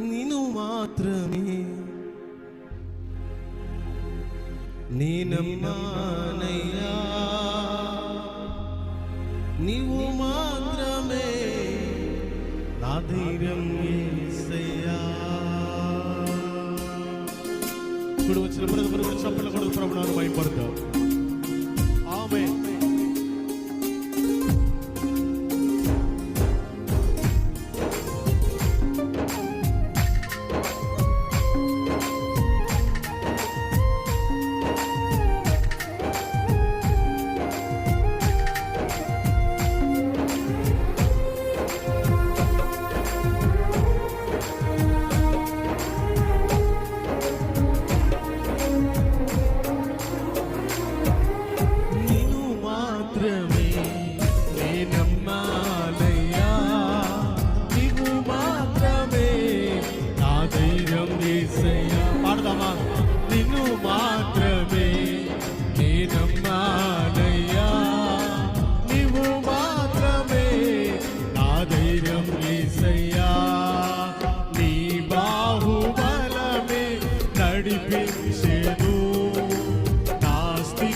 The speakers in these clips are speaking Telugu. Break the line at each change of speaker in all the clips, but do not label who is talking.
నిను మాత్రమే. నేనమ్మానయ్యా. నీవు మాత్రమే నా ధైర్యం యేసయ్యా ఇప్పుడు వచ్చిన ప్రతి ప్రతి చప్పల కూడా భయపడతావు. ఆమె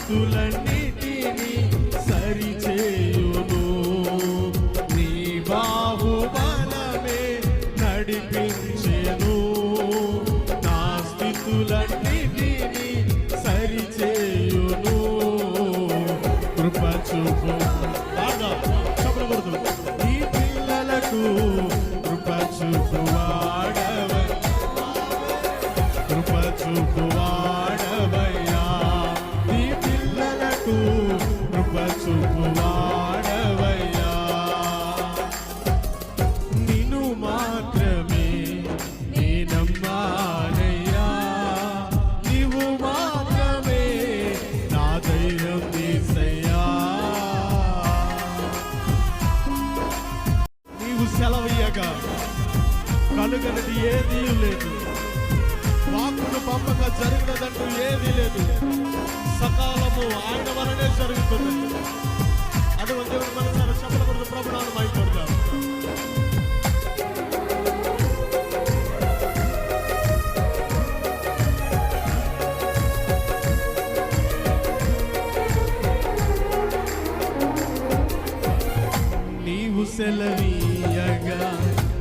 స్థితులన్నిటినీ సరిచేయును నీ బాహుబలమే నడిపించెను. నా స్థితులన్నిటినీ సరిచేయును కృప చూపు బాగా ఈ పిల్లలకు కృప చూపు వాడవ. కృప చూపు కనుగనది ఏదీ లేదు. వాక్కును పంపక జరిగినదంటూ ఏదీ లేదు. సకాలము ఆయన వలనే జరుగుతుంది అది అటువంటి మనసారి చెప్పకూడదు. ప్రభుత్వాలు మైపడతారు నీవు సెలవీయగా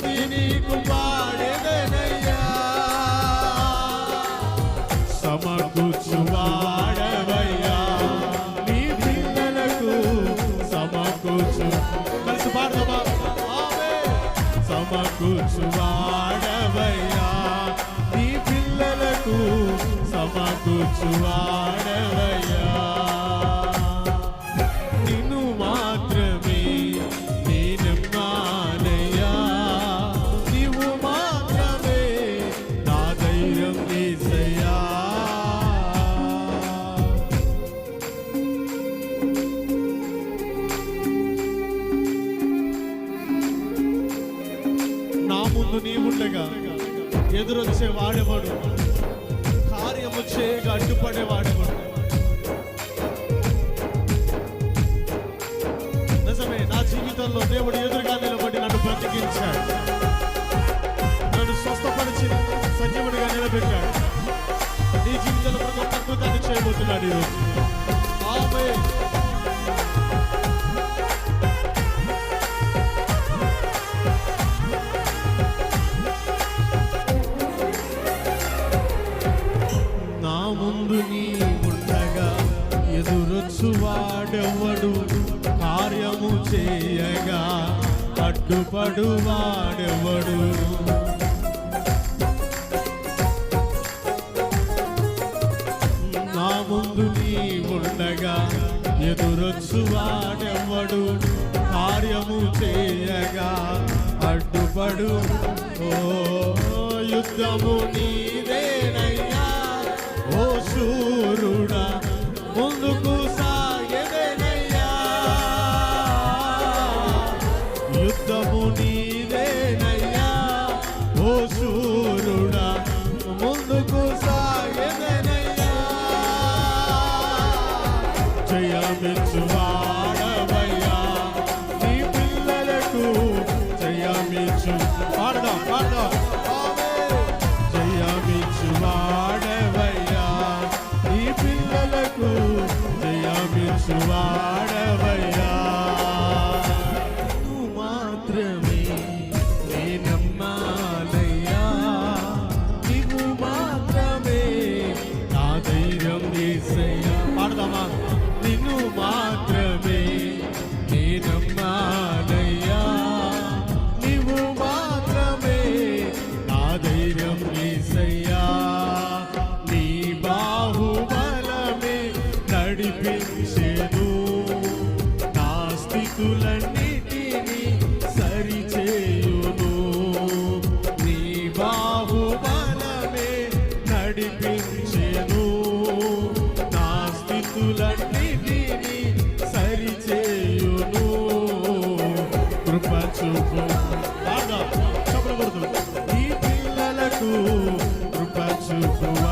స్తుతి నీకు పాడేదనయ్యా. సమకూర్చువాడవయ్యా. నీ పిల్లలకు సమకూర్చు. కలిసి పాడదామా సమకూర్చువాడవయ్యా. నీ పిల్లలకు సమకూర్చువాడవయ్యా. నీవుండగా ఎదురొచ్చే వాడేవాడు? కార్యము చేయగా అడ్డుపడే వాడేవాడు? నిజమే నా జీవితంలో దేవుడు ఎదురుగా నిలబడి నన్ను బ్రతికించాడు. నన్ను స్వస్థపరిచి సజీవుడిగా నిలబెట్టాడు. నీ జీవితంలో ప్రతి అద్భుతాన్ని చేయబోతున్నాడు ఈరోజు. ఆమె నందు నీ ఉండగా ఎదురొచ్చు కార్యము చేయగా అడ్డుపడువాడెవ్వడు నా ముందు నీ ఉండగా ఎదురొచ్చు కార్యము చేయగా అడ్డుపడు ఓ యుద్ధము నీ శూరుడా ముందుకు సాగెదనయ్యా. యుద్ధ ஆடவை సరిచేను నా స్థితులన్నిటిని సరిచేయును. కృప చూపు. ఈ పిల్లలకు కృప చూపువా?